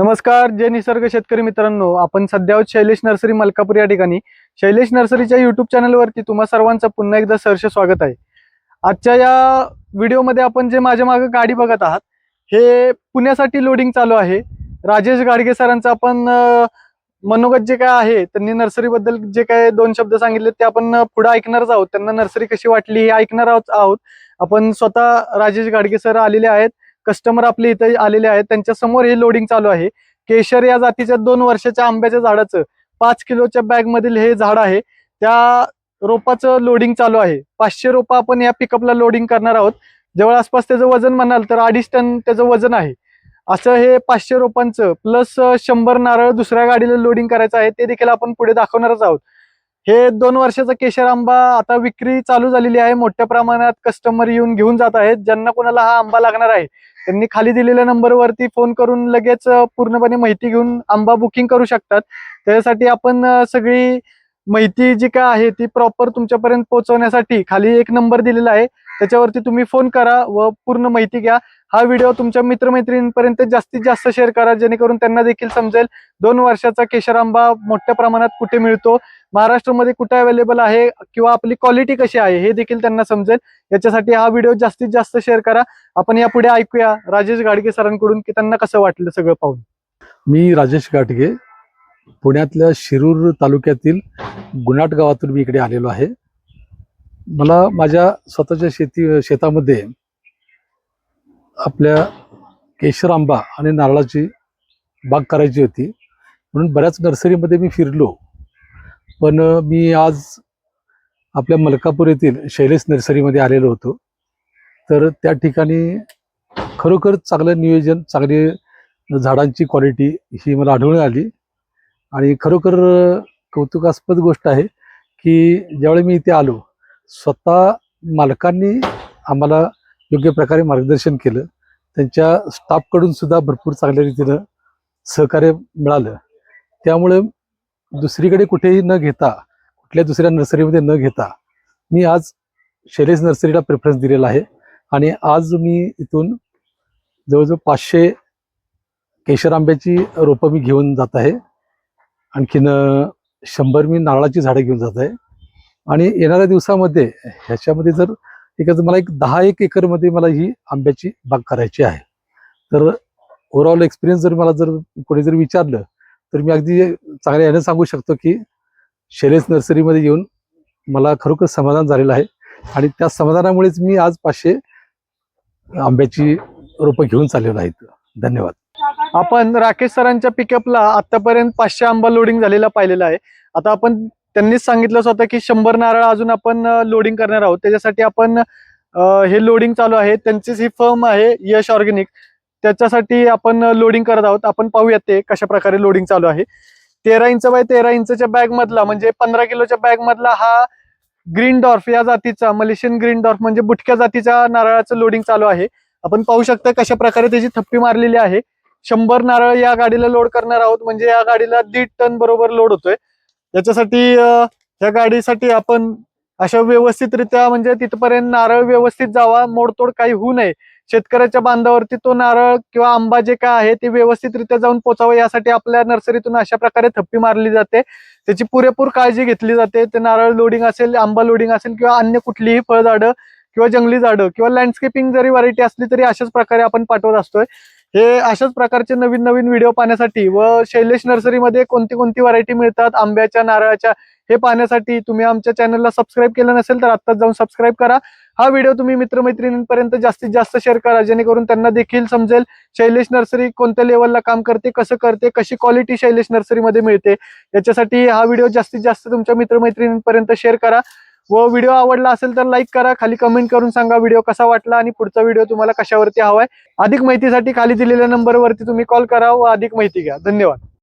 नमस्कार जय निसर्ग शेतकरी मित्रांनो. आपण सध्या आहोत शैलेश नर्सरी मलकापूर या ठिकाणी. शैलेश नर्सरीच्या युट्यूब चॅनलवरती तुम्हा सर्वांचं पुन्हा एकदा सहर्ष स्वागत आहे. आजच्या या व्हिडिओमध्ये आपण जे माझ्या मागे गाडी बघत आहात हे पुण्यासाठी लोडिंग चालू आहे. राजेश गाडगे सरांचं आपण मनोगत जे काय आहे त्यांनी नर्सरीबद्दल जे काय दोन शब्द सांगितले ते आपण पुढे ऐकणारच आहोत. त्यांना नर्सरी कशी वाटली हे ऐकणार आहोत आहोत. आपण स्वतः राजेश गाडगे सर आलेले आहेत. कस्टमर आपले इथे आलेले आहेत त्यांच्यासमोर हे लोडिंग चालू आहे. केशर या जातीच्या दोन वर्षाच्या आंब्याच्या झाडाचं पाच किलोच्या बॅग मधील हे झाड आहे. त्या रोपाचं लोडिंग चालू आहे. पाचशे रोपं आपण या पिकअपला लोडिंग करणार आहोत. जवळ आसपास त्याचं वजन म्हणाल तर अडीच टन त्याचं वजन आहे. असं हे पाचशे रोपांचं प्लस शंभर नारळ दुसऱ्या गाडीला लोडिंग करायचं आहे ते देखील आपण पुढे दाखवणारच आहोत. हे दोन वर्षाचा केशर आंबा आता विक्री चालू झालेली आहे. मोठ्या प्रमाणात कस्टमर येऊन घेऊन जात आहेत. ज्यांना कोणाला हा आंबा लागणार आहे त्यांनी खाली दिलेल्या नंबरवरती फोन करून लगेच पूर्णपणे माहिती घेऊन आंबा बुकिंग करू शकतात. त्यासाठी आपण सगळी माहिती जी काय आहे ती प्रॉपर तुमच्यापर्यंत पोहोचवण्यासाठी खाली एक नंबर दिलेला आहे. त्याच्यावरती तुम्ही फोन करा व पूर्ण माहिती घ्या. हा व्हिडिओ तुमच्या मित्रमैत्रिणींपर्यंत जास्तीत जास्त शेअर करा जेणेकरून त्यांना देखील समजेल दोन वर्षाचा केशर आंबा मोठ्या प्रमाणात कुठे मिळतो महाराष्ट्रामध्ये कुठे अवेलेबल आहे किंवा आपली क्वालिटी कशी आहे हे देखील त्यांना समजेल. याच्यासाठी हा व्हिडिओ जास्तीत जास्त शेअर करा. आपण यापुढे ऐकूया राजेश गाडगे सरांकडून की त्यांना कसं वाटलं सगळं पाहून. मी राजेश गाडगे पुण्यातल्या शिरूर तालुक्यातील गुणाट गावातून मी इकडे आलेलो आहे. मला माझ्या स्वतःच्या शेती शेतामध्ये आपल्या केशर आंबा आणि नारळाची बाग करायची होती. म्हणून बऱ्याच नर्सरीमध्ये मी फिरलो. पण मी आज आपल्या मलकापूर येथील शैलेश नर्सरीमध्ये आलेलो होतो. तर त्या ठिकाणी खरोखर चांगलं नियोजन चांगली झाडांची क्वालिटी ही मला आढळून आली. आणि खरोखर कौतुकास्पद गोष्ट आहे की ज्यावेळी मी इथे आलो स्वतः मालकांनी आम्हाला योग्य प्रकारे मार्गदर्शन केलं. त्यांच्या स्टाफकडून सुद्धा भरपूर चांगल्या रीतीनं सहकार्य मिळालं. त्यामुळे दुसरीकडे कुठेही न घेता कुठल्या दुसऱ्या नर्सरीमध्ये न घेता मी आज शैलेश नर्सरीला प्रेफरन्स दिलेला आहे. आणि आज मी इथून जवळजवळ पाचशे केशर आंब्याची रोपं मी घेऊन जात आहे. आणखीन शंभर मी नारळाची झाडं घेऊन जात आहे. आणि येणाऱ्या दिवसामध्ये ह्याच्यामध्ये जर एक मला एक दहा एक एकरमध्ये मला ही आंब्याची बाग करायची आहे. तर ओव्हरऑल एक्सपिरियन्स जर मला जर कोणी जर विचारलं तर मी अगदी चांगल्या याने सांगू शकतो की शैलेश नर्सरीमध्ये येऊन मला खरोखर समाधान झालेलं आहे. आणि त्या समाधानामुळेच मी आज पाचशे आंब्याची रोपं घेऊन चाललेलो आहेत धन्यवाद. आपण राकेश सरांच्या पिकअपला आतापर्यंत पाचशे आंबा लोडिंग झालेला पाहिलेला आहे. आता आपण त्यांनीच सांगितलं होतं की शंभर नारळ अजून आपण लोडिंग करणार आहोत. त्याच्यासाठी आपण हे लोडिंग चालू आहे. त्यांचीच ही फर्म आहे यश ऑर्गॅनिक. त्याच्यासाठी आपण लोडिंग करत आहोत. आपण पाहूयात ते कशा प्रकारे लोडिंग चालू आहे. तेरा इंच बाय तेरा इंचच्या बॅग मधला म्हणजे पंधरा किलोच्या बॅग मधला हा ग्रीन डॉर्फ या जातीचा मलेशियन ग्रीन डॉर्फ म्हणजे बुटक्या जातीच्या नारळाचं लोडिंग चालू आहे. आपण पाहू शकता कशा प्रकारे त्याची थप्पी मारलेली आहे. शंभर नारळ या गाडीला लोड करणार आहोत. म्हणजे या गाडीला दीड टन बरोबर लोड होतोय. याच्यासाठी अं, या गाडीसाठी आपण अशा व्यवस्थितरित्या म्हणजे तिथपर्यंत नारळ व्यवस्थित जावा मोडतोड काही होऊ नये. शेतकऱ्याच्या बांधावरती तो नारळ किंवा आंबा जे काय आहे ते व्यवस्थितरित्या जाऊन पोचावं. यासाठी आपल्या नर्सरीतून अशा प्रकारे थप्पी मारली जाते. त्याची पुरेपूर काळजी घेतली जाते. ते नारळ लोडिंग असेल आंबा लोडिंग असेल किंवा अन्य कुठलीही फळझाडं किंवा जंगली झाडं किंवा लँडस्केपिंग जरी व्हरायटी असली तरी अशाच प्रकारे आपण पाठवत असतोय. हे अशाच प्रकारचे नवीन नवीन व्हिडिओ पाहण्यासाठी व शैलेश नर्सरीमध्ये कोणती कोणती व्हरायटी मिळतात आंब्याच्या नारळाच्या हे पाहण्यासाठी तुम्ही आमच्या चॅनलला सबस्क्राईब केलं नसेल तर आत्ताच जाऊन सबस्क्राईब करा. हा व्हिडिओ तुम्ही मित्रमैत्रिणींपर्यंत जास्तीत जास्त शेअर करा जेणेकरून त्यांना देखील समजेल शैलेश नर्सरी कोणत्या लेवलला काम करते कसं करते कशी क्वालिटी शैलेश नर्सरीमध्ये मिळते. याच्यासाठी हा व्हिडिओ जास्तीत जास्त तुमच्या मित्रमैत्रिणींपर्यंत शेअर करा. व व्हिडिओ आवडला असेल तर लाईक करा खाली कमेंट करून सांगा व्हिडिओ कसा वाटला आणि पुढचा व्हिडिओ तुम्हाला कशावरती हवाय. अधिक माहितीसाठी खाली दिलेल्या नंबरवरती तुम्ही कॉल करा व अधिक माहिती घ्या. धन्यवाद.